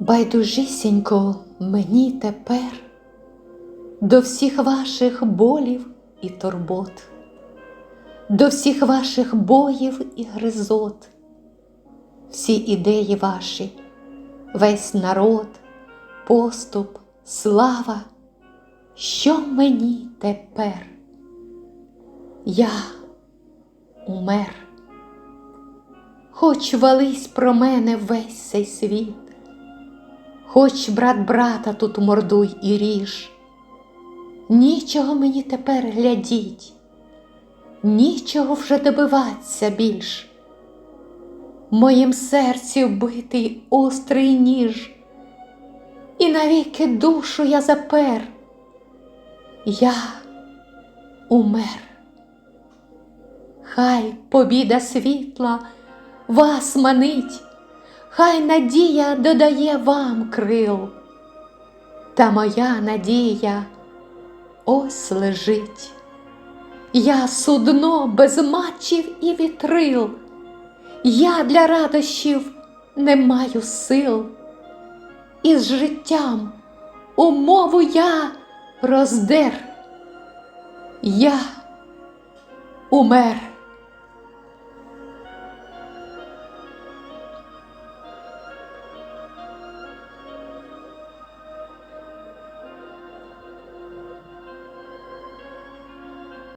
Байдужісінько мені тепер до всіх ваших болів і турбот, до всіх ваших боїв і гризот, всі ідеї ваші, весь народ, поступ, слава, що мені тепер? Я умер, хоч вались про мене весь цей світ. Хоч брат брата тут мордуй і ріж, нічого мені тепер глядіть, нічого вже добиваться більш. Моїм серці вбитий острий ніж, і навіки душу я запер, я умер. Хай побіда світла вас манить. Хай надія додає вам крил, та моя надія ось лежить. Я судно без матчів і вітрил, я для радощів не маю сил, і з життям умову я роздер, я умер.